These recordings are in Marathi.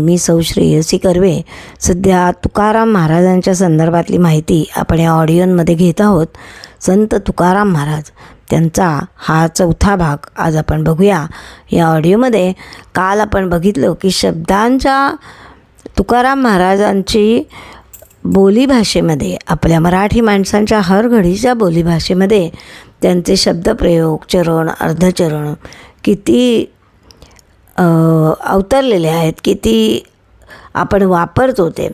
मी सौ श्रेयसी कर्वे. सध्या तुकाराम महाराजांच्या संदर्भातली माहिती आपण या ऑडिओमध्ये घेत आहोत. संत तुकाराम महाराज त्यांचा हा चौथा भाग आज आपण बघूया. या ऑडिओमध्ये काल आपण बघितलं की शब्दांच्या तुकाराम महाराजांची बोलीभाषेमध्ये आपल्या मराठी माणसांच्या हर घडीच्या बोलीभाषेमध्ये त्यांचे शब्दप्रयोग चरण अर्धचरण किती अवतरलेले आहेत किती आपण वापरतो ते.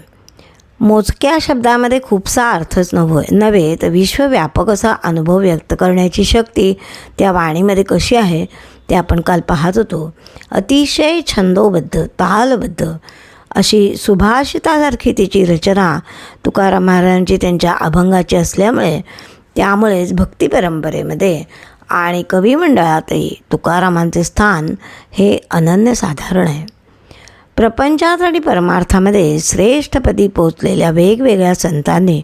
मोजक्या शब्दामध्ये खूपसा अर्थच नव्ह नव्हे तर विश्वव्यापक असा अनुभव व्यक्त करण्याची शक्ती त्या वाणीमध्ये कशी आहे ते आपण काल पाहत होतो. अतिशय छंदोबद्ध तालबद्ध अशी सुभाषितासारखी तिची रचना तुकाराम महाराजांची त्यांच्या अभंगाची असल्यामुळे त्यामुळेच भक्ती परंपरेमध्ये आणि कवी मंडळातही तुकारामांचे स्थान हे अनन्यसाधारण आहे. प्रपंचात आणि परमार्थामध्ये श्रेष्ठपदी पोचलेल्या वेगवेगळ्या संतांनी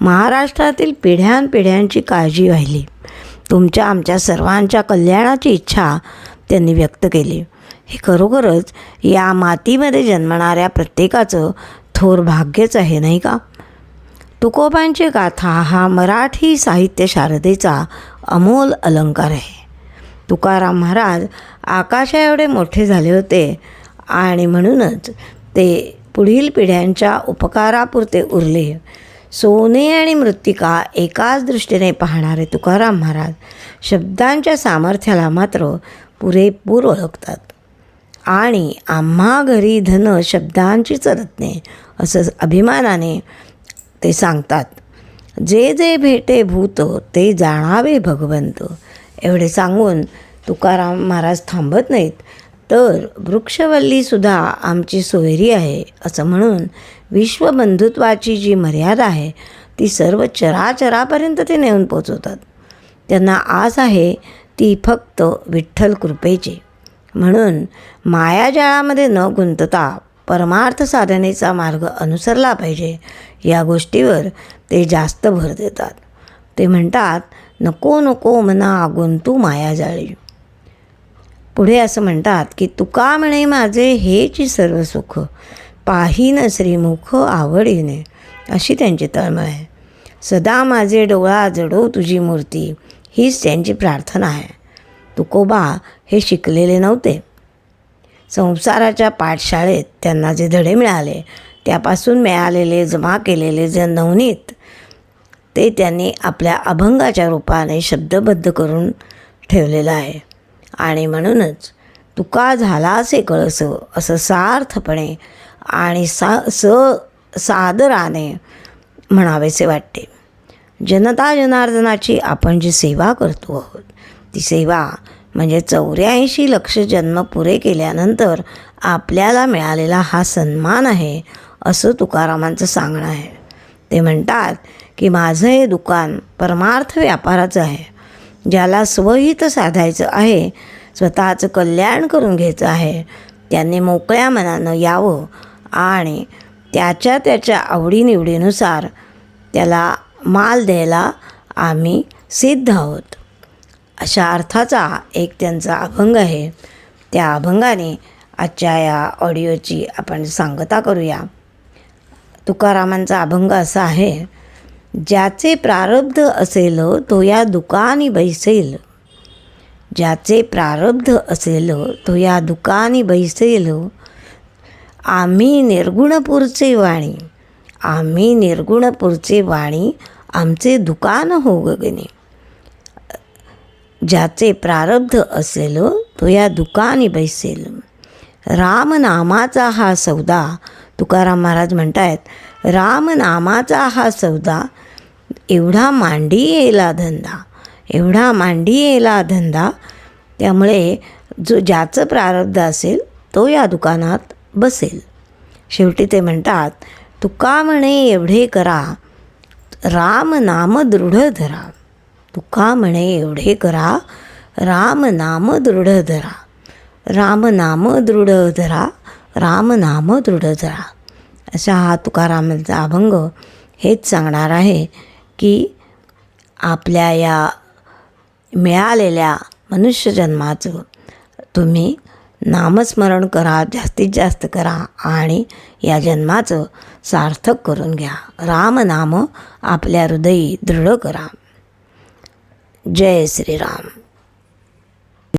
महाराष्ट्रातील पिढ्यानपिढ्यांची काळजी वाहिली तुमच्या आमच्या सर्वांच्या कल्याणाची इच्छा त्यांनी व्यक्त केली. हे खरोखरच या मातीमध्ये जन्मणाऱ्या प्रत्येकाचं थोर भाग्यच आहे नाही का? तुकोबांची गाथा हा मराठी साहित्य शारदेचा अमोल अलंकार आहे. तुकाराम महाराज आकाशा एवढे मोठे झाले होते आणि म्हणूनच ते पुढील पिढ्यांच्या उपकारापुरते उरले. सोने आणि मृत्तिका एकाच दृष्टीने पाहणारे तुकाराम महाराज शब्दांच्या सामर्थ्याला मात्र पुरेपूर ओळखतात. आणि आम्हा घरी धन शब्दांचीच रत्ने असं अभिमानाने ते सांगतात जे जे भेटे भूत ते जाणावे भगवंत. एवढे सांगून तुकाराम महाराज थांबत नाहीत. तर वृक्षवल्लीसुद्धा आमची सोयरी आहे असं म्हणून विश्वबंधुत्वाची जी मर्यादा आहे ती सर्व चराचरापर्यंत ते नेऊन पोचवतात. त्यांना आस आहे ती फक्त विठ्ठल कृपेची. म्हणून मायाजाळामध्ये न गुंतता परमार्थ साधनेचा मार्ग अनुसरला पाहिजे. या गोष्टीवर ते जास्त भर देतात. ते म्हणतात नको नको मना माया जाळी. पुढे असं म्हणतात की तुका म्हणे माझे हेची सर्व सुख पाहिन श्रीमुख आवडीने. अशी त्यांची तळमळ आहे. सदा माझे डोळा जडो तुझी मूर्ती हीच त्यांची प्रार्थना आहे. तुकोबा हे शिकलेले नव्हते. संसाराच्या पाठशाळेत त्यांना जे धडे मिळाले त्यापासून मिळालेले जमा केलेले जे नवनीत ते त्यांनी आपल्या अभंगाच्या रूपाने शब्दबद्ध करून ठेवलेलं आहे. आणि म्हणूनच तुका झाला असे कळस असं सार्थपणे आणि सा स सादराने म्हणावेसे वाटते. जनता जनार्दनाची आपण जी सेवा करतो आहोत ती सेवा म्हणजे चौऱ्याऐंशी लक्ष जन्म पुरे केल्यानंतर आपल्याला मिळालेला हा सन्मान आहे असं तुकारामांचं सांगणं आहे. ते म्हणतात की माझं हे दुकान परमार्थ व्यापाराचं आहे. ज्याला स्वहित साधायचं आहे स्वतःचं कल्याण करून घ्यायचं आहे त्यांनी मोकळ्या मनानं यावं आणि त्याच्या त्याच्या आवडीनिवडीनुसार त्याला माल द्यायला आम्ही सिद्ध आहोत. अशा अर्थाचा एक त्यांचा अभंग आहे. त्या अभंगाने आजच्या या ऑडिओची आपण सांगता करूया. तुकारामांचा अभंग असा आहे ज्याचे प्रारब्ध असेल तो या दुकानी बैसेल. ज्याचे प्रारब्ध असेल तो या दुकानी बैसेल. आम्ही निर्गुणपूरचे वाणी आम्ही निर्गुणपूरचे वाणी आमचे दुकान हो गगने. ज्याचे प्रारब्ध असेल तो या दुकानी बैसेल. रामनामाचा हा सौदा तुकाराम महाराज म्हणतायत रामनामाचा हा सौदा एवढा मांडी येला धंदा एवढा मांडी येला धंदा त्यामुळे जो ज्याचं प्रारब्ध असेल तो या दुकानात बसेल. शेवटी ते म्हणतात तुका म्हणे एवढे करा राम नाम दृढ धरा. तुका म्हणे एवढे करा. राम नाम दृढ धरा. राम नाम दृढ धरा. राम नाम दृढ धरा. असा हा तुकारामांचा अभंग हेच सांगणार आहे की आपल्या या मिळालेल्या मनुष्यजन्माचं तुम्ही नामस्मरण करा जास्तीत जास्त करा आणि या जन्माचं सार्थक करून घ्या. रामनाम आपल्या हृदयी दृढ करा. जय श्रीराम